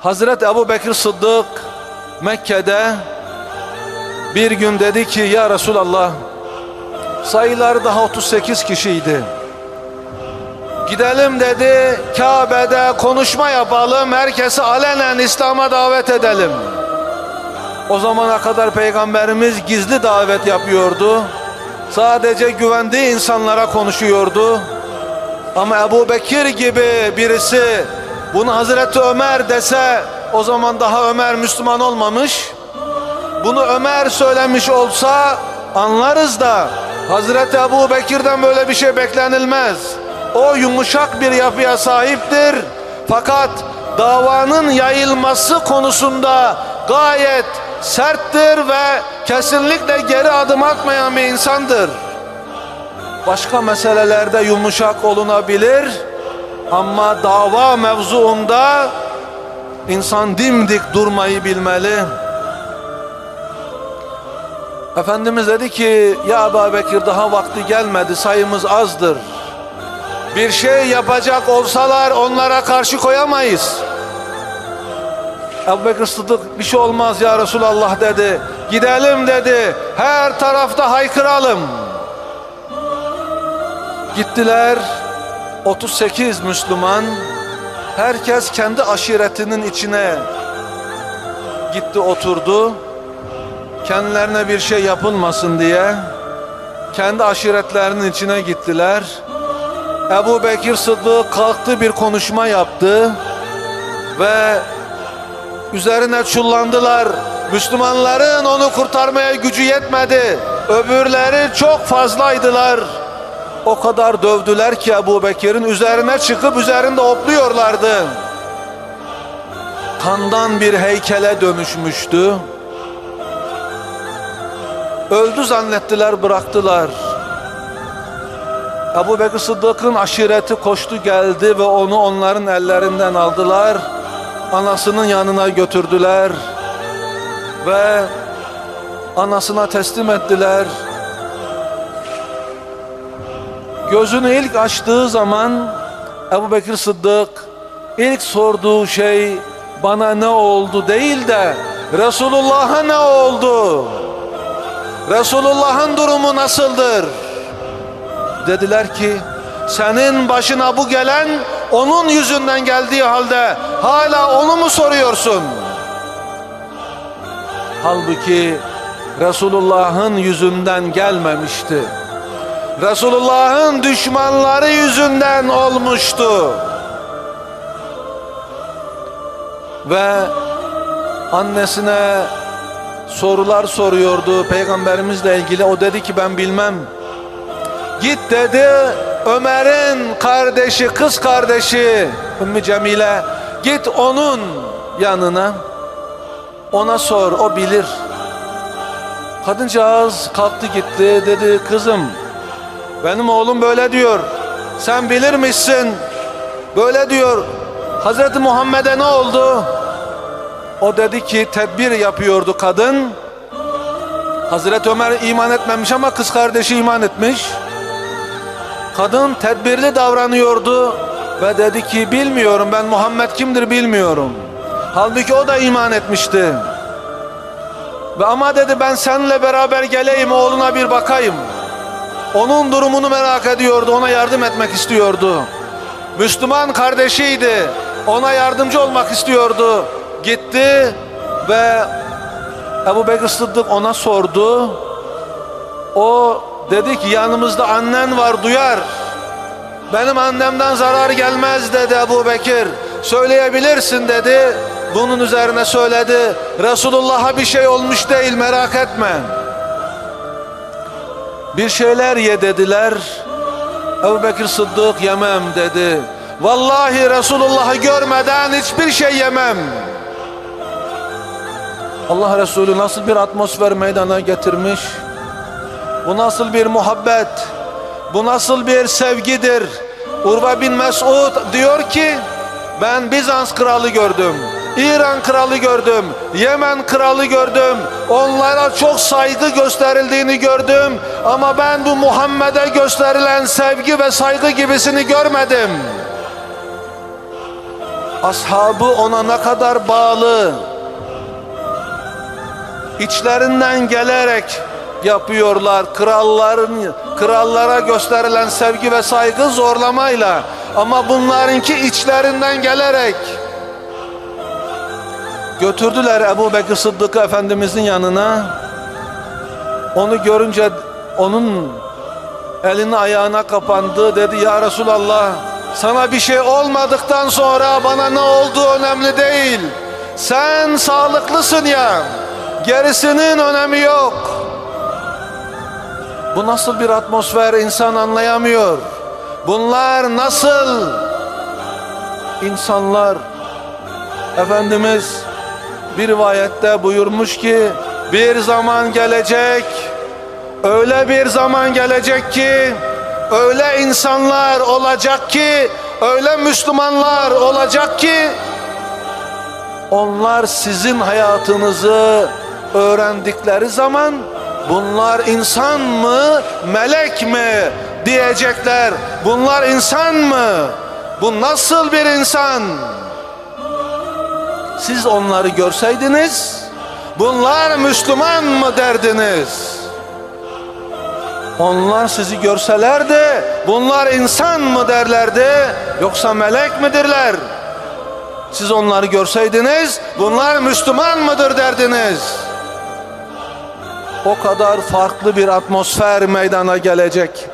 Hazreti Ebu Bekir Sıddık Mekke'de bir gün dedi ki ya Resulallah sayıları daha 38 kişiydi. Gidelim dedi Kabe'de konuşma yapalım herkesi alenen İslam'a davet edelim. O zamana kadar peygamberimiz gizli davet yapıyordu. Sadece güvendiği insanlara konuşuyordu. Ama Ebu Bekir gibi birisi bunu Hazreti Ömer dese o zaman daha Ömer Müslüman olmamış. Bunu Ömer söylemiş olsa anlarız da Hazreti Ebu Bekir'den böyle bir şey beklenilmez. O yumuşak bir yapıya sahiptir. Fakat davanın yayılması konusunda gayet serttir ve kesinlikle geri adım atmayan bir insandır. Başka meselelerde yumuşak olunabilir ama dava mevzuunda insan dimdik durmayı bilmeli. Efendimiz dedi ki ya Ebu Bekir daha vakti gelmedi sayımız azdır. Bir şey yapacak olsalar onlara karşı koyamayız. Ebu Bekir Sıddık bir şey olmaz ya Resulallah dedi. Gidelim dedi. Her tarafta haykıralım. Gittiler 38 Müslüman. Herkes kendi aşiretinin içine gitti oturdu. Kendilerine bir şey yapılmasın diye kendi aşiretlerinin içine gittiler. Ebu Bekir Sıddık kalktı bir konuşma yaptı ve üzerine çullandılar. Müslümanların onu kurtarmaya gücü yetmedi. Öbürleri çok fazlaydılar. O kadar dövdüler ki Ebu Bekir'in üzerine çıkıp üzerinde hopluyorlardı. Kandan bir heykele dönüşmüştü. Öldü zannettiler bıraktılar. Ebu Bekir Sıddık'ın aşireti koştu geldi ve onu onların ellerinden aldılar. Anasının yanına götürdüler ve anasına teslim ettiler. Gözünü ilk açtığı zaman Ebu Bekir Sıddık ilk sorduğu şey bana ne oldu değil de Resulullah'a ne oldu? Resulullah'ın durumu nasıldır? Dediler ki senin başına bu gelen onun yüzünden geldiği halde hala onu mu soruyorsun? Halbuki Resulullah'ın yüzünden gelmemişti. Resulullah'ın düşmanları yüzünden olmuştu. Ve annesine sorular soruyordu peygamberimizle ilgili. O dedi ki ben bilmem. Git dedi Ömer'in kardeşi, kız kardeşi Ümmü Cemile. Git onun yanına. Ona sor, o bilir. Kadıncağız kalktı gitti dedi kızım benim oğlum böyle diyor. Sen bilir misin? Böyle diyor. Hazreti Muhammed'e ne oldu? O dedi ki tedbir yapıyordu kadın. Hazreti Ömer iman etmemiş ama kız kardeşi iman etmiş. Kadın tedbirli davranıyordu ve dedi ki bilmiyorum ben Muhammed kimdir bilmiyorum. Halbuki o da iman etmişti. Ve ama dedi ben seninle beraber geleyim oğluna bir bakayım. Onun durumunu merak ediyordu, ona yardım etmek istiyordu. Müslüman kardeşiydi, ona yardımcı olmak istiyordu. Gitti ve Ebu Bekir Sıddık ona sordu. O dedi ki yanımızda annen var duyar. Benim annemden zarar gelmez dedi Ebu Bekir. Söyleyebilirsin dedi. Bunun üzerine söyledi. Resulullah'a bir şey olmuş değil merak etme. Bir şeyler ye dediler. Ebu Bekir Sıddık yemem dedi. Vallahi Resulullah'ı görmeden hiçbir şey yemem. Allah Resulü nasıl bir atmosfer meydana getirmiş. Bu nasıl bir muhabbet. Bu nasıl bir sevgidir. Urva bin Mesud diyor ki ben Bizans kralı gördüm. İran kralı gördüm. Yemen kralı gördüm. Onlara çok saygı gösterildiğini gördüm. Ama ben bu Muhammed'e gösterilen sevgi ve saygı gibisini görmedim. Ashabı ona ne kadar bağlı. İçlerinden gelerek yapıyorlar. Kralların krallara gösterilen sevgi ve saygı zorlamayla ama bunlarınki içlerinden gelerek götürdüler Ebu Bekir Sıddık Efendimizin yanına. Onu görünce onun elini ayağına kapandı dedi ya Resulallah sana bir şey olmadıktan sonra bana ne olduğu önemli değil. Sen sağlıklısın ya. Gerisinin önemi yok. Bu nasıl bir atmosfer insan anlayamıyor. Bunlar nasıl insanlar? Efendimiz bir rivayette buyurmuş ki bir zaman gelecek öyle bir zaman gelecek ki öyle insanlar olacak ki öyle Müslümanlar olacak ki onlar sizin hayatınızı öğrendikleri zaman bunlar insan mı melek mi diyecekler. Bunlar insan mı? Bu nasıl bir insan siz onları görseydiniz bunlar Müslüman mı derdiniz? Onlar sizi görselerdi bunlar insan mı derlerdi yoksa melek midirler? Siz onları görseydiniz bunlar Müslüman mıdır derdiniz? O kadar farklı bir atmosfer meydana gelecek